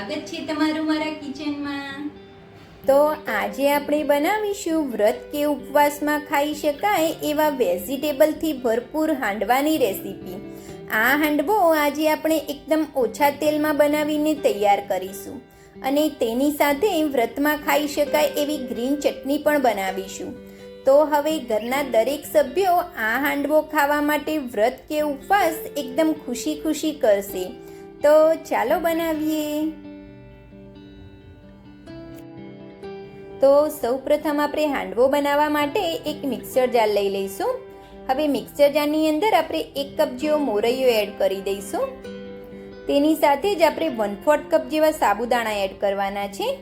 સ્વાગત છે તમારું મારા કિચનમાં. તો આજે આપણે બનાવીશું વ્રત કે ઉપવાસમાં ખાઈ શકાય એવા વેજીટેબલથી ભરપૂર હાંડવાની રેસીપી. આ હાંડવો આજે આપણે એકદમ ઓછા તેલમાં બનાવીને તૈયાર કરીશું. અને તેની સાથે વ્રતમાં ખાઈ શકાય એવી ગ્રીન ચટણી પણ બનાવીશું. તો હવે ઘરના દરેક સભ્યો આ હાંડવો ખાવા માટે વ્રત કે ઉપવાસ એકદમ ખુશી ખુશી કરશે. તો ચાલો બનાવીએ. તો સૌપ્રથમ આપણે હાંડવો બનાવવા માટે એક મિક્સર જાર લઈ લઈશું. હવે મિક્સર જારની અંદર આપણે એક કપ જેવો મોરૈયો એડ કરી દઈશું. તેની સાથે જ આપણે વન ફોર્થ કપ જેવા સાબુદાણા એડ કરવાના છે.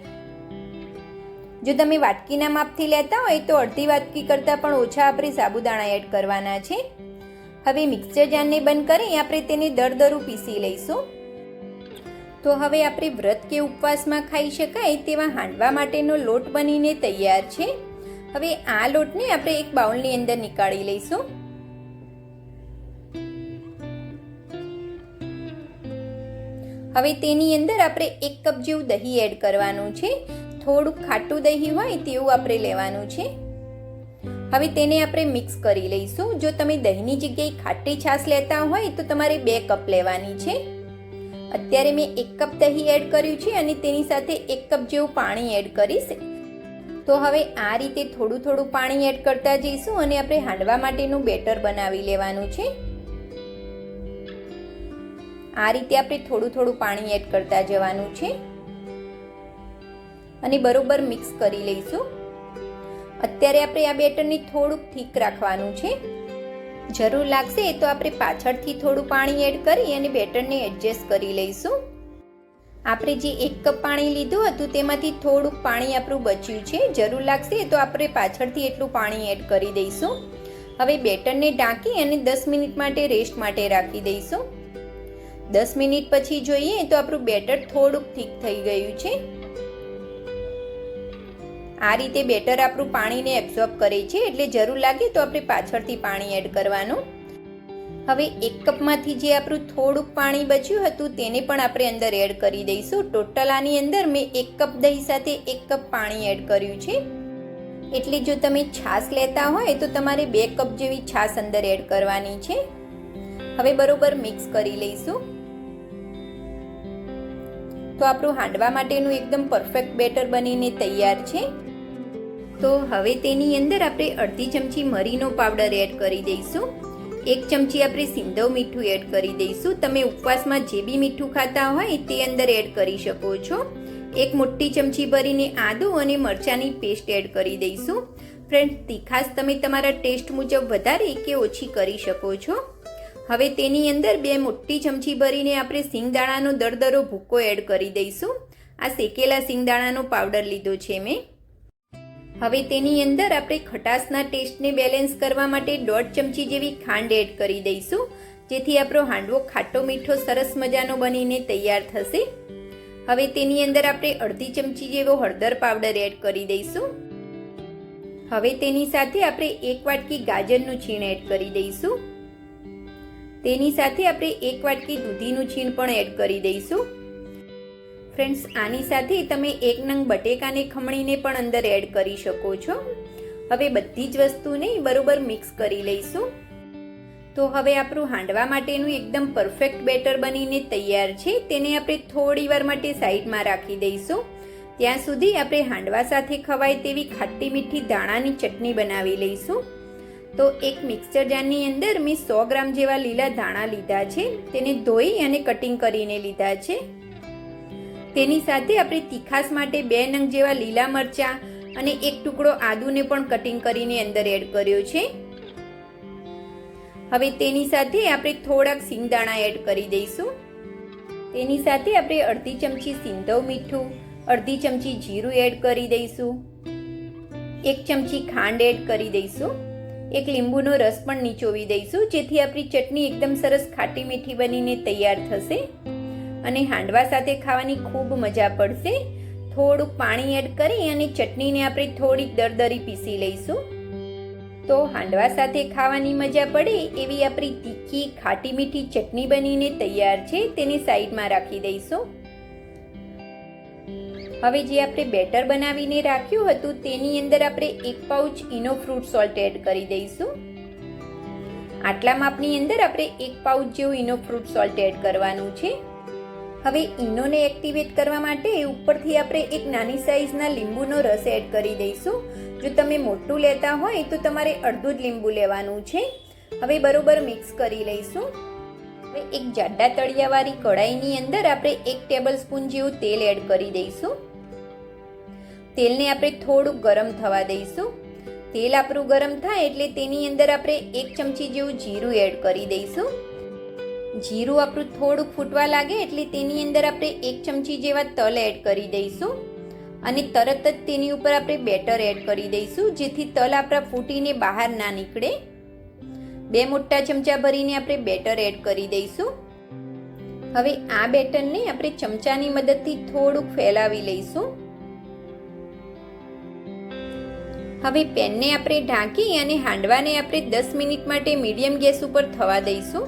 જો તમે વાટકીના માપથી લેતા હોય તો અડધી વાટકી કરતાં પણ ઓછા આપણે સાબુદાણા એડ કરવાના છે. હવે મિક્સર જારને બંધ કરી આપણે તેને દરદરું પીસી લઈશું. તો હવે આપણે વ્રત કે ઉપવાસમાં ખાઈ શકાય તેવા હાંડવા માટેનો લોટ બનીને તૈયાર છે. હવે આ લોટને આપણે એક બાઉલની અંદર નીકાળી લઈશું. હવે તેની અંદર આપણે એક કપ જેવું દહીં એડ કરવાનું છે. થોડુંક ખાટું દહીં હોય તેવું આપણે લેવાનું છે. હવે તેને આપણે મિક્સ કરી લઈશું. જો તમે દહીંની જગ્યાએ ખાટી છાશ લેતા હોય તો તમારે બે કપ લેવાની છે. અત્યારે મેં એક કપ દહીં એડ કર્યું છે અને તેની સાથે એક કપ જેવું પાણી એડ કરીશ. તો હવે આ રીતે થોડું થોડું પાણી એડ કરતા જઈશું અને આપણે હાંડવા માટેનું બેટર બનાવી લેવાનું છે. આ રીતે આપણે થોડું થોડું પાણી એડ કરતા જવાનું છે. અને બરોબર મિક્સ કરી લઈશું. અત્યારે આપણે આ બેટરને થોડુંક થીક રાખવાનું છે. જરૂર લાગશે તો આપણે પાછળથી થોડું પાણી એડ કરી અને બેટરને એડજસ્ટ કરી લઈશું. આપણે જે એક કપ પાણી લીધું હતું તેમાંથી થોડુંક પાણી આપણું બચ્યું છે. જરૂર લાગશે તો આપણે પાછળથી એટલું પાણી એડ કરી દઈશું. હવે બેટરને ઢાંકી અને દસ મિનિટ માટે રેસ્ટ માટે રાખી દઈશું. દસ મિનિટ પછી જોઈએ તો આપણું બેટર થોડુંક થીક થઈ ગયું છે. આ રીતે બેટર આપણું પાણીને એબ્ઝોર્બ કરે છે એટલે જરૂર લાગે તો આપણે પાછળથી પાણી એડ કરવાનું. હવે એક કપમાંથી જે આપણું થોડુંક પાણી બચ્યું હતું તેને પણ આપણે અંદર એડ કરી દઈશું. ટોટલ આની અંદર મેં એક કપ દહીં સાથે એક કપ પાણી એડ કર્યું છે. એટલે જો તમે છાશ લેતા હોય તો તમારે બે કપ જેવી છાશ અંદર એડ કરવાની છે. હવે બરોબર મિક્સ કરી લઈશું. તો આપણું હાંડવા માટેનું એકદમ પરફેક્ટ બેટર બનીને તૈયાર છે. તો હવે તેની અંદર આપણે અડધી ચમચી મરીનો પાવડર એડ કરી દઈશું. એક ચમચી આપણે સિંધવ મીઠું એડ કરી દઈશું. તમે ઉપવાસમાં જે બી મીઠું ખાતા હોય તે અંદર એડ કરી શકો છો. એક મોટી ચમચી ભરીને આદું અને મરચાંની પેસ્ટ એડ કરી દઈશું. ફ્રેન્ડ તીખાસ તમે તમારા ટેસ્ટ મુજબ વધારે કે ઓછી કરી શકો છો. હવે તેની અંદર બે મોટી ચમચી ભરીને આપણે સિંગદાણાનો દરદરો ભૂકો એડ કરી દઈશું. આ શેકેલા સિંગદાણાનો પાવડર લીધો છે મેં. હવે તેની અંદર આપણે ખટાશના ટેસ્ટને બેલેન્સ કરવા માટે દોઢ ચમચી જેવી ખાંડ એડ કરી દઈશું, જેથી આપણો હાંડવો ખાટો મીઠો સરસ મજાનો બનીને તૈયાર થશે. હવે તેની અંદર આપણે અડધી ચમચી જેવો હળદર પાવડર એડ કરી દઈશું. હવે તેની સાથે આપણે એક વાટકી ગાજરનું છીણ એડ કરી દઈશું. તેની સાથે આપણે એક વાટકી દૂધીનું છીણ પણ એડ કરી દઈશું. ફ્રેન્ડ્સ, આની સાથે તમે એક નંગ બટેકાને ખમણીને પણ અંદર એડ કરી શકો છો. હવે બધી જ વસ્તુને બરોબર મિક્સ કરી લઈશું. તો હવે આપણું હાંડવા માટેનું એકદમ પરફેક્ટ બેટર બનીને તૈયાર છે. તેને આપણે થોડી વાર માટે સાઈડમાં રાખી દઈશું. ત્યાં સુધી આપણે હાંડવા સાથે ખવાય તેવી ખાટી મીઠી ધાણાની ચટણી બનાવી લઈશું. તો એક મિક્સર જારની અંદર મેં સો ગ્રામ જેવા લીલા ધાણા લીધા છે. તેને ધોઈ અને કટિંગ કરીને લીધા છે. તેની સાથે આપણે તીખાસ માટે બે નંગ જેવા લીલા મરચાં અને એક ટુકડો આદુને પણ કટિંગ કરીને અંદર એડ કર્યો છે. હવે તેની સાથે આપણે થોડાક સિંગદાણા એડ કરી દઈશું. તેની સાથે આપણે અડધી ચમચી સિંધવ મીઠું, અડધી ચમચી જીરું એડ કરી દઈશું. એક ચમચી ખાંડ એડ કરી દઈશું. એક લીંબુનો રસ પણ નીચોવી દઈશું, જેથી આપણી ચટણી એકદમ સરસ ખાટી મીઠી બનીને તૈયાર થશે. અને હાંડવા સાથે ખાવાની ખૂબ મજા પડશે. થોડુંક પાણી એડ કરી અને ચટણીને આપણે થોડીક દરદરી પીસી લઈશું. તો હાંડવા સાથે ખાવાની મજા પડે એવી આપણી તીખી, ખાટી મીઠી ચટણી બનીને તૈયાર છે, તેને સાઈડમાં રાખી દઈશું. હવે જે આપણે બેટર બનાવીને રાખ્યું હતું, તેની અંદર આપણે એક pouch Eno fruit salt add કરી દઈશું. આટલા માપની અંદર આપણે એક પાઉચ જેવું ઇનો ફ્રૂટ સોલ્ટ એડ કરવાનું છે. હવે ઇનોને એક્ટિવેટ કરવા માટે ઉપરથી આપણે એક નાની સાઈઝના લીંબુનો રસ એડ કરી દઈશું. જો તમે મોટું લેતા હોય, તો તમારે અડધું જ લીંબુ લેવાનું છે. હવે બરોબર મિક્સ કરી લઈશું. હવે એક જાડા તળિયાવાળી કઢાઈની અંદર આપણે એક ટેબલ સ્પૂન જેવું તેલ એડ કરી દઈશું. તેલને આપણે થોડુંક ગરમ થવા દઈશું. તેલ આપણું ગરમ થાય એટલે તેની અંદર આપણે એક ચમચી જેવું જીરું એડ કરી દઈશું. જીરું આપણું થોડુંક ફૂટવા લાગે એટલે તેની અંદર આપણે એક ચમચી જેવા તલ એડ કરી દઈશું. અને તરત જ તેની ઉપર આપણે બેટર એડ કરી દઈશું, જેથી તલ આપણા ફૂટીને બહાર ના નીકળે. બે મોટા ચમચા ભરીને આપણે બેટર એડ કરી દઈશું. હવે આ બેટરને આપણે ચમચાની મદદથી થોડુંક ફેલાવી લઈશું. હવે પેનને આપણે ઢાંકી અને હાંડવાને આપણે દસ મિનિટ માટે મીડિયમ ગેસ ઉપર થવા દઈશું.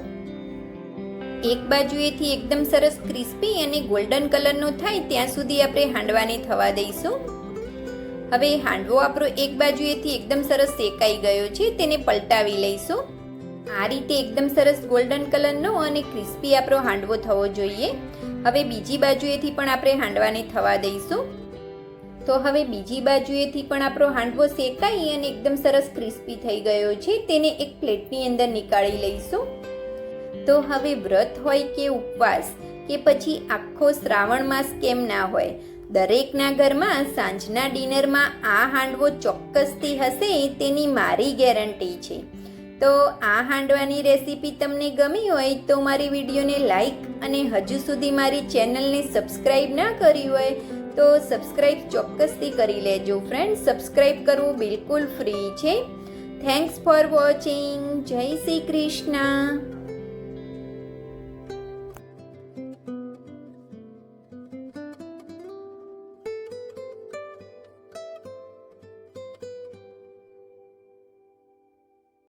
એક બાજુએથી એકદમ સરસ ક્રિસ્પી અને ગોલ્ડન કલરનો થાય ત્યાં સુધી આપણે હાંડવાને થવા દઈશું. હવે હાંડવો આપણો એક બાજુએથી એકદમ સરસ શેકાઈ ગયો છે, તેને પલટાવી લઈશું. આ રીતે એકદમ સરસ ગોલ્ડન કલરનો અને ક્રિસ્પી આપણો હાંડવો થવો જોઈએ. હવે બીજી બાજુએથી પણ આપણે હાંડવાને થવા દઈશું. તો હવે બીજી બાજુએથી પણ આપણો હાંડવો શેકાઈ અને એકદમ સરસ ક્રિસ્પી થઈ ગયો છે, તેને એક પ્લેટની અંદર નીકાળી લઈશું. તો હવે વ્રત હોય કે ઉપવાસ, કે પછી આખો શ્રાવણ માસ કેમ ના હોય, દરેકના ઘરમાં સાંજના ડિનરમાં આ હાંડવો ચોક્કસથી હશે તેની મારી ગેરંટી છે. તો આ હાંડવાની રેસીપી તમને ગમી હોય તો મારી વિડીયોને લાઈક અને હજુ સુધી મારી ચેનલને સબસ્ક્રાઈબ ના કરી હોય તો સબસ્ક્રાઈબ ચોક્કસથી કરી લેજો ફ્રેન્ડ સબસ્ક્રાઈબ કરવું બિલકુલ ફ્રી છે. થેન્ક્સ ફોર વોચિંગ જય શ્રી કૃષ્ણ.